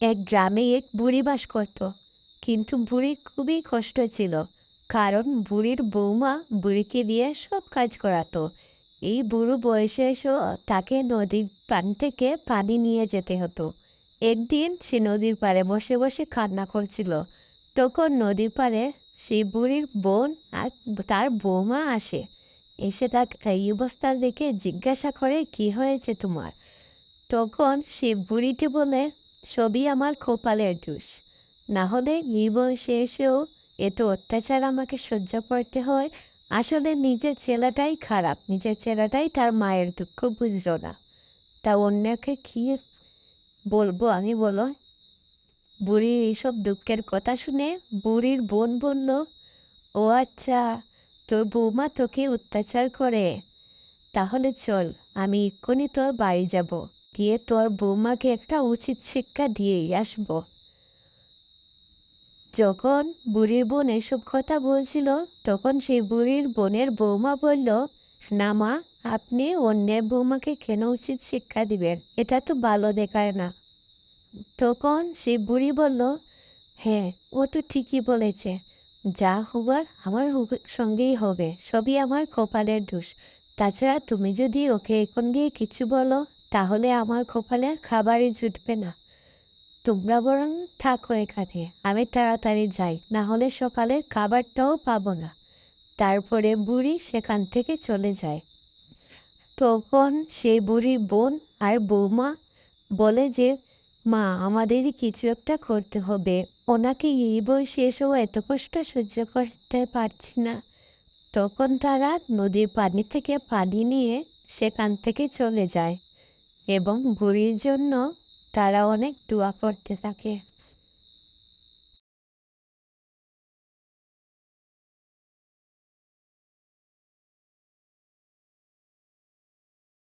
এক গ্রামে এক বুড়ি বাস করত। কিন্তু বুড়ির খুবই কষ্ট ছিল, কারণ বুড়ির বৌমা বুড়িকে দিয়ে সব কাজ করাতো। এই বুড়ো বয়সে এসেও তাকে নদীর পানি থেকে পানি নিয়ে যেতে হতো। একদিন সে নদীর পাড়ে বসে বসে কান্না করছিল। তখন নদীর পাড়ে সেই বুড়ির বোন আর তার বৌমা আসে। এসে তাকে এই অবস্থা দেখে জিজ্ঞাসা করে, কি হয়েছে তোমার? তখন সে বুড়িটি বলে সবই আমার কপালের দোষ। না হলে এই এসেও এত অত্যাচার আমাকে সহ্য করতে হয়। আসলে নিজের ছেলেটাই খারাপ, নিজের ছেলেটাই তার মায়ের দুঃখ বুঝলো না। তা অন্যকে কি বলব আমি বলো? বুড়ির এইসব দুঃখের কথা শুনে বুড়ির বোন বলল, ও আচ্ছা তোর বৌমা তোকে অত্যাচার করে। তাহলে চল, আমি এক্ষুনি তোর বাড়ি যাব। গিয়ে তোর বৌমাকে একটা উচিত শিক্ষা দিয়েই আসব। যখন বুড়ির বোন এসব কথা বলছিল, তখন সেই বুড়ির বোনের বৌমা বলল, না মা, আপনি অন্যের বৌমাকে কেন উচিত শিক্ষা দিবেন? এটা তো ভালো দেখায় না। তখন সেই বুড়ি বলল হ্যাঁ ও তো ঠিকই বলেছে। যা হবার আমার সঙ্গেই হবে, সবই আমার কপালের দোষ। তাছাড়া তুমি যদি ওকে এখন গিয়ে কিছু বলো তাহলে আমার কপালে খাবারই জুটবে না। তোমরা বরং থাকো এখানে, আমি তাড়াতাড়ি যাই, না হলে সকালে খাবারটাও পাবো না। তারপরে বুড়ি সেখান থেকে চলে যায়। তখন সেই বুড়ির বোন আর বৌমা বলে যে, মা, আমাদেরই কিছু একটা করতে হবে। ওনাকে এই বয়সে এসেও এত কষ্ট সহ্য করতে পারছি না। তখন তারা নদীর পানি থেকে পানি নিয়ে সেখান থেকে চলে যায়। এবং বুড়ির জন্য তারা অনেক দোয়া পড়তে থাকে।